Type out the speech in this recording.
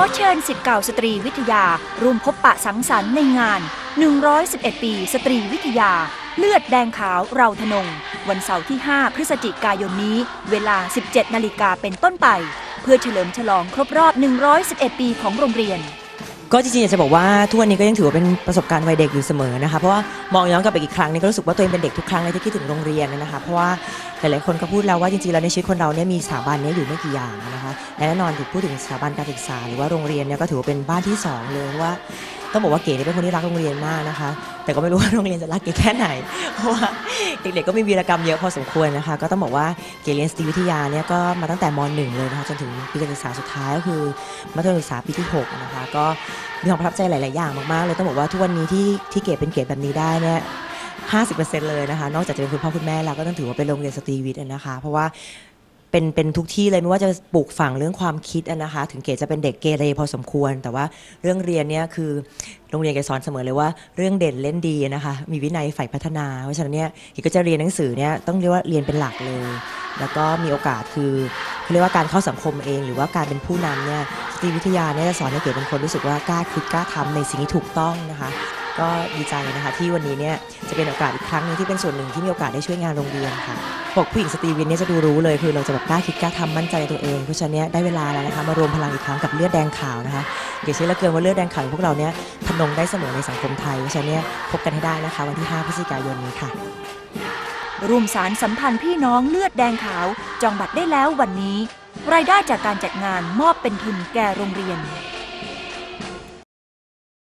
อเชิญสิทธิ์เก่าสตรีวิทยาร่วมพบปะสังสรรค์ในงาน 111 ปีสตรีวิทยา เลือดแดงขาวเราทนง วันเสาร์ที่ 5 พฤศจิกายนนี้ เวลา 17 นาฬิกาเป็นต้นไป เพื่อเฉลิมฉลองครบรอบ 111 ปีของโรงเรียน ก็จริงๆอยากจะบอกว่าทุกวันนี้ก็ยังถือว่าเป็นประสบการณ์วัยเด็กอยู่เสมอนะคะเพราะว่ามองย้อนกลับไปอีกครั้งนี่ก็รู้สึกว่าตัวเองเป็นเด็กทุกครั้งเลยที่คิดถึงโรงเรียนนะคะเพราะว่าหลายๆคนก็พูดแล้วว่าจริงๆแล้วในชีวิตคนเราเนี่ยมีสถาบันเนี้อยู่ไม่กี่อย่างนะคะและแน่นอนถูกพูดถึงสถาบันการศึกษา หรือว่าโรงเรียนเนี่ยก็ถือว่าเป็นบ้านที่สองเลยว่า ต้องบอกว่าเก๋เนี่ยเป็นคนที่รักโรงเรียนมากนะคะ แต่ก็ไม่รู้ว่าโรงเรียนจะรักเก๋แค่ไหน เพราะว่าเด็กๆก็มีวีรกรรมเยอะพอสมควรนะคะ ก็ต้องบอกว่าเก๋เรียนสตรีวิทยาเนี่ยก็มาตั้งแต่มหนึ่งเลยนะคะจนถึงปีการศึกษาสุดท้ายก็คือมัธยมศึกษาปีที่หกนะคะก็มีความประทับใจหลาย ๆ อย่างมากๆเลยต้องบอกว่าทุกวันนี้ที่ที่เก๋เป็นเก๋แบบนี้ได้เนี่ย50%เลยนะคะ นอกจากจะเป็นคุณพ่อคุณแม่แล้วก็ต้องถือว่าเป็นโรงเรียนสตรีวิทย์นะคะ เพราะว่า เป็นเป็นทุกที่เลยไม่ว่าจะปลูกฝังเรื่องความคิดนะคะ ถึงเก๋จะเป็นเด็กเกเรพอสมควร แต่ว่าเรื่องเรียนเนี่ยคือโรงเรียนเก๋สอนเสมอเลยว่าเรื่องเด่นเล่นดีนะคะ มีวินัยฝ่ายพัฒนา เพราะฉะนั้นเนี่ยเก๋ก็จะเรียนหนังสือเนี่ยต้องเรียกว่าเรียนเป็นหลักเลย แล้วก็มีโอกาสคือเขาเรียกว่าการเข้าสังคมเอง หรือว่าการเป็นผู้นำเนี่ยสตรีวิทยาเนี่ยจะสอนให้เก๋เป็นคนรู้สึกว่ากล้าคิดกล้าทำในสิ่งที่ถูกต้องนะคะ ก็ดีใจนะคะที่วันนี้เนี่ยจะเป็นโอกาสอีกครั้งหนึงที่เป็นส่วนหนึ่งที่มีโอกาสได้ช่วยงานโรงเรียนค่ะบอกผู้หญิงสตรีวินเนี่ยจะดูรู้เลยคือเราจะแบบกล้าคิดกล้าทำมั่นใจตัวเองเพราะฉะนั้นได้เวลาแล้วนะคะมารวมพลังอีกครั้งกับเลือดแดงขาวนะคะเดี๋ยวเชื่อเหลือเกินว่าเลือดแดงขาวของพวกเราเนี่ยทนงได้เสมอในสังคมไทยเพราะฉะนั้นพบกันให้ได้นะคะวันที่ 5 พฤศจิกายนนี้ค่ะร่วมสารสัมพันธ์พี่น้องเลือดแดงขาว จองบัตรได้แล้ววันนี้ รายได้จากการจัดงานมอบเป็นทุนแก่โรงเรียน